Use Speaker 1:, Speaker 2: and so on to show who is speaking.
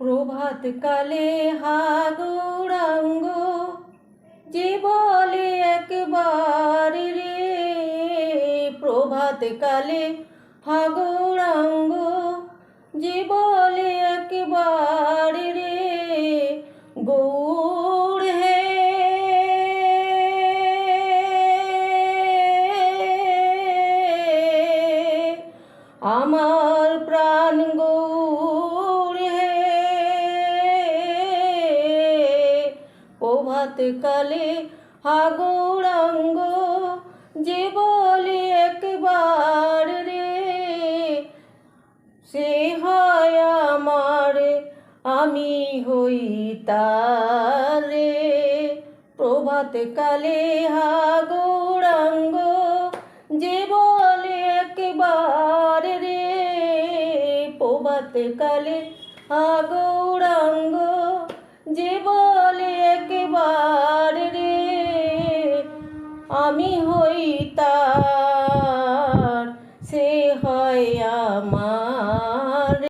Speaker 1: প্রভাত কালে গৌরাঙ্গ যে বলে একবার রে, প্রভাত কালে গৌরাঙ্গ যে বলে একবার রে, গৌর হে। আমার প্রাণ প্রভাত কালে হা গৌরাঙ্গ যে বলে একবার রে, সে হয় আমার আমি হই তারে। প্রভাত কালে হা গৌরাঙ্গ যে বলে একবার রে, প্রভাত কালে হা গৌরাঙ্গ আমি হই তার সে হয় আমার